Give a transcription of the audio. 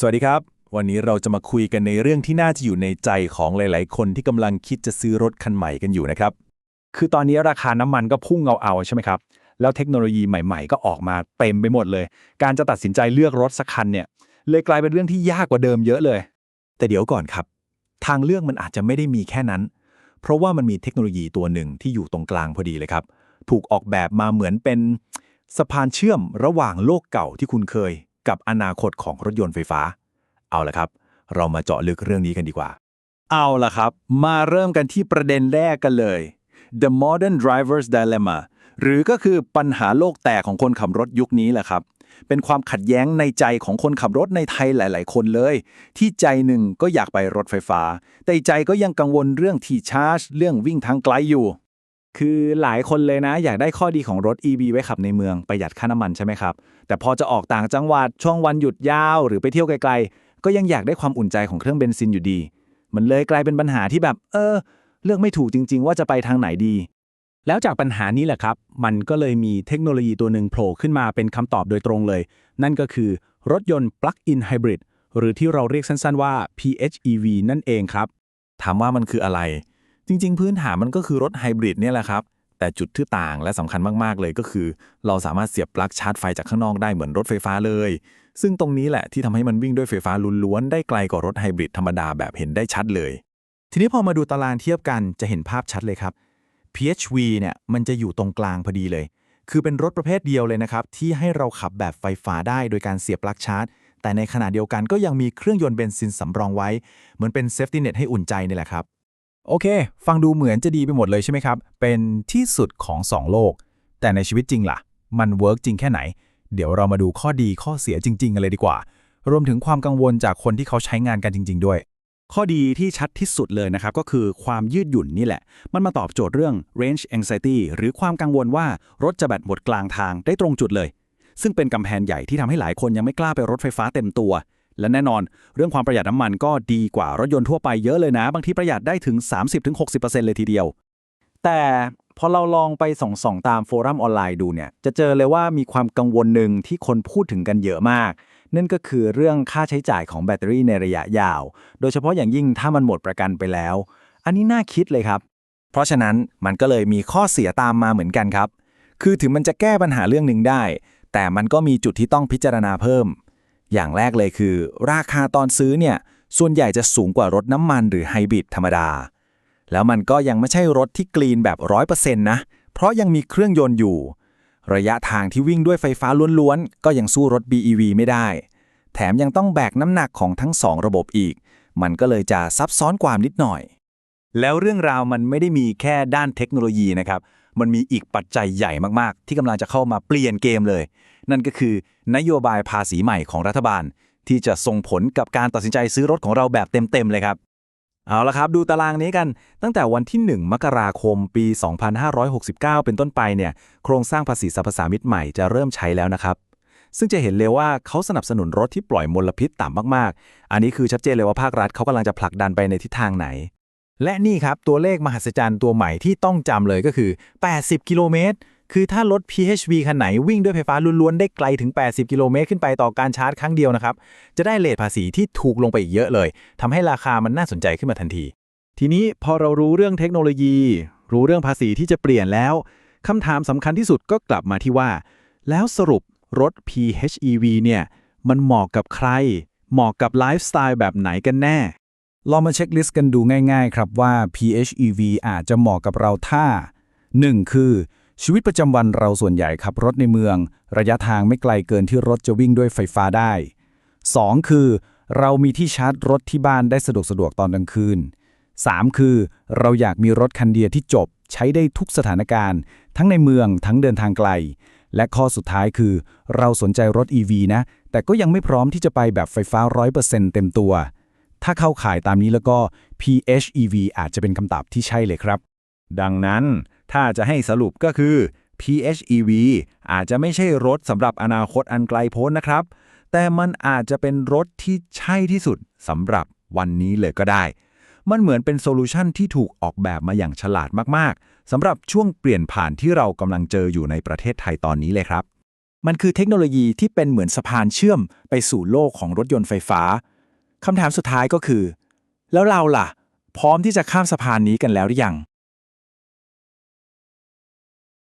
สวัสดีครับ วันนี้เราจะมาคุยกันในเรื่องที่น่าจะอยู่ในใจของหลาย ๆ คนที่กำลังคิดจะซื้อรถคันใหม่กันอยู่นะครับ คือตอนนี้ราคาน้ำมันก็พุ่งเอาเอาๆใช่ไหมครับ แล้วเทคโนโลยีใหม่ ๆ ก็ออกมาเต็มไปหมดเลย การจะตัดสินใจเลือกรถสักคันเนี่ย เลยกลายเป็นเรื่องที่ยากกว่าเดิมเยอะเลย แต่เดี๋ยวก่อนครับ ทางเลือกมันอาจจะไม่ได้มีแค่นั้น เพราะว่ามันมีเทคโนโลยีตัวหนึ่งที่อยู่ตรงกลางพอดีเลยครับ ถูกออกแบบมาเหมือนเป็นสะพานเชื่อมระหว่างโลกเก่าที่คุณเคย กับอนาคตของรถยนต์ไฟฟ้า เอาละครับ เรามาเจาะลึกเรื่องนี้กันดีกว่า เอาละครับ มาเริ่มกันที่ประเด็นแรกกันเลย The Modern Driver's Dilemma หรือก็คือปัญหาโลกแตกของคนขับรถยุคนี้แหละครับ เป็นความขัดแย้งในใจของคนขับรถในไทยหลาย ๆ คนเลย ที่ใจหนึ่งก็อยากไปรถไฟฟ้า แต่ใจก็ยังกังวลเรื่องที่ชาร์จ เรื่องวิ่งทางไกลอยู่ คือหลายคนเลยนะ อยากได้ข้อดีของรถ EV ไว้ขับในเมืองประหยัดค่าน้ำมันใช่ไหมครับ แต่พอจะออกต่างจังหวัดช่วงวันหยุดยาว หรือไปเที่ยวไกลๆ ก็ยังอยากได้ความอุ่นใจของเครื่องเบนซินอยู่ดี มันเลยกลายเป็นปัญหาที่แบบ เออ เลือกไม่ถูกจริง ๆ ว่าจะไปทางไหนดี แล้วจากปัญหานี้แหละครับ มันก็เลยมีเทคโนโลยีตัวหนึ่งโผล่ขึ้นมาเป็นคำตอบโดยตรงเลย นั่นก็คือรถยนต์ Plug-in Hybrid หรือที่เราเรียกสั้นๆว่า PHEV นั่นเองครับ ถามว่ามันคืออะไร จริง ๆ พื้นฐานมันก็คือรถไฮบริดเนี่ยแหละครับ แต่จุดที่ต่างและสำคัญมากๆเลยก็คือ เราสามารถเสียบปลั๊กชาร์จไฟจากข้างนอกได้เหมือนรถไฟฟ้าเลย ซึ่งตรงนี้แหละที่ทำให้มันวิ่งด้วยไฟฟ้าล้วนๆได้ไกลกว่ารถไฮบริดธรรมดาแบบเห็นได้ชัดเลย ทีนี้พอมาดูตารางเทียบกันจะเห็นภาพชัดเลยครับ PHV เนี่ยมันจะอยู่ตรงกลางพอดีเลย คือเป็นรถประเภทเดียวเลยนะครับที่ให้เราขับแบบไฟฟ้าได้โดยการเสียบปลั๊กชาร์จแต่ในขณะเดียวกันก็ยังมีเครื่องยนต์เบนซินสำรองไว้ เหมือนเป็นเซฟตี้เน็ตให้อุ่นใจนี่แหละครับ โอเค ฟังดูเหมือนจะดีไปหมดเลยใช่ไหมครับ เป็นที่สุดของ 2 โลก แต่ในชีวิตจริงล่ะ มันเวิร์กจริงแค่ไหน เดี๋ยวเรามาดูข้อดีข้อเสียจริง ๆ กันเลยดีกว่า รวมถึงความกังวลจากคนที่เขาใช้งานกันจริง ๆ ด้วย ข้อดีที่ชัดที่สุดเลยนะครับ ก็คือความยืดหยุ่นนี่แหละ มันมาตอบโจทย์เรื่อง range anxiety หรือความกังวลว่ารถจะแบตหมดกลางทางได้ตรงจุดเลย ซึ่งเป็นกำแพงใหญ่ที่ทำให้หลายคนยังไม่กล้าไปรถไฟฟ้าเต็มตัว และแน่นอน เรื่องความประหยัดน้ำมันก็ดีกว่ารถยนต์ทั่วไปเยอะเลยนะ บางทีประหยัดได้ถึง 30-60%เลยทีเดียว แต่พอเราลองไปส่องๆตามโฟรัมออนไลน์ดูเนี่ย จะเจอเลยว่ามีความกังวลหนึ่งที่คนพูดถึงกันเยอะมาก นั่นก็คือเรื่องค่าใช้จ่ายของแบตเตอรี่ในระยะยาว โดยเฉพาะอย่างยิ่งถ้ามันหมดประกันไปแล้ว อันนี้น่าคิดเลยครับ เพราะฉะนั้นมันก็เลยมีข้อเสียตามมาเหมือนกันครับ คือถึงมันจะแก้ปัญหาเรื่องหนึ่งได้ แต่มันก็มีจุดที่ต้องพิจารณาเพิ่ม อย่างแรกเลยคือ ราคาตอนซื้อเนี่ย ส่วนใหญ่จะสูงกว่ารถน้ำมันหรือไฮบริดธรรมดา แล้วมันก็ยังไม่ใช่รถที่กรีนแบบ 100%นะ เพราะยังมีเครื่องยนต์อยู่ ระยะทางที่วิ่งด้วยไฟฟ้าล้วนๆ ก็ยังสู้รถ BEV ไม่ได้ แถมยังต้องแบกน้ำหนักของทั้งสองระบบอีก มันก็เลยจะซับซ้อนกว่านิดหน่อย แล้วเรื่องราวมันไม่ได้มีแค่ด้านเทคโนโลยีนะครับ มันมีอีกปัจจัยใหญ่มากๆ ที่กำลังจะเข้ามาเปลี่ยนเกมเลย นั่นก็คือนโยบายภาษีใหม่ของรัฐบาล ที่จะส่งผลกับการตัดสินใจซื้อรถของเราแบบเต็มๆเลยครับ เอาละครับ ดูตารางนี้กันตั้งแต่วันที่ 1 มกราคมปี 2569 เป็นต้นไปเนี่ยโครงสร้างภาษีสรรพสามิตใหม่จะเริ่มใช้แล้วนะครับซึ่งจะเห็นเลยว่าเขาสนับสนุนรถที่ปล่อยมลพิษต่ำมาก ๆ อันนี้คือชัดเจนเลยว่าภาครัฐเขากำลังจะผลักดันไปในทิศทางไหน และนี่ครับ ตัวเลขมหัศจรรย์ตัวใหม่ที่ต้องจำเลยก็คือ 80 กิโลเมตร คือถ้ารถ PHV คันไหนวิ่งด้วยไฟฟ้าล้วนๆ ได้ไกลถึง 80 กิโลเมตรขึ้นไปต่อการชาร์จครั้งเดียวนะครับ จะได้เลทภาษีที่ถูกลงไปอีกเยอะเลยทำให้ราคามันน่าสนใจขึ้นมาทันที ทีนี้พอเรารู้เรื่องเทคโนโลยี รู้เรื่องภาษีที่จะเปลี่ยนแล้วคำถามสำคัญที่สุดก็กลับมาที่ว่า แล้วสรุปรถ PHEV เนี่ย มันเหมาะกับใคร เหมาะกับไลฟ์สไตล์แบบไหนกันแน่ ลองมาเช็คลิสต์กันดูง่ายๆ ครับว่า PHEV อาจจะเหมาะกับเราถ้า 1. คือ ชีวิตประจำวันเราส่วนใหญ่ขับรถในเมือง ระยะทางไม่ไกลเกินที่รถจะวิ่งด้วยไฟฟ้าได้ 2. คือ เรามีที่ชาร์จรถที่บ้านได้สะดวกสะดวกตอนกลางคืน 3. คือ เราอยากมีรถคันเดียวที่จบ ใช้ได้ทุกสถานการณ์ ทั้งในเมืองทั้งเดินทางไกล และข้อสุดท้ายคือ เราสนใจรถ EV นะ แต่ก็ยังไม่พร้อมที่จะไปแบบไฟฟ้า 100%เต็มตัว ถ้าเข้าข่ายตามนี้แล้วก็ PHEV อาจจะเป็นคำตอบที่ใช่เลยครับ ดังนั้นถ้าจะให้สรุปก็คือ PHEV อาจจะไม่ใช่รถสำหรับอนาคตอันไกลโพ้นนะครับ แต่มันอาจจะเป็นรถที่ใช่ที่สุดสำหรับวันนี้เลยก็ได้ มันเหมือนเป็นโซลูชันที่ถูกออกแบบมาอย่างฉลาดมาก ๆ สำหรับช่วงเปลี่ยนผ่านที่เรากำลังเจออยู่ในประเทศไทยตอนนี้เลยครับ มันคือเทคโนโลยีที่เป็นเหมือนสะพานเชื่อมไปสู่โลกของรถยนต์ไฟฟ้า คำถามสุดท้ายก็คือ แล้วเราล่ะ พร้อมที่จะข้ามสะพานนี้กันแล้วหรือยัง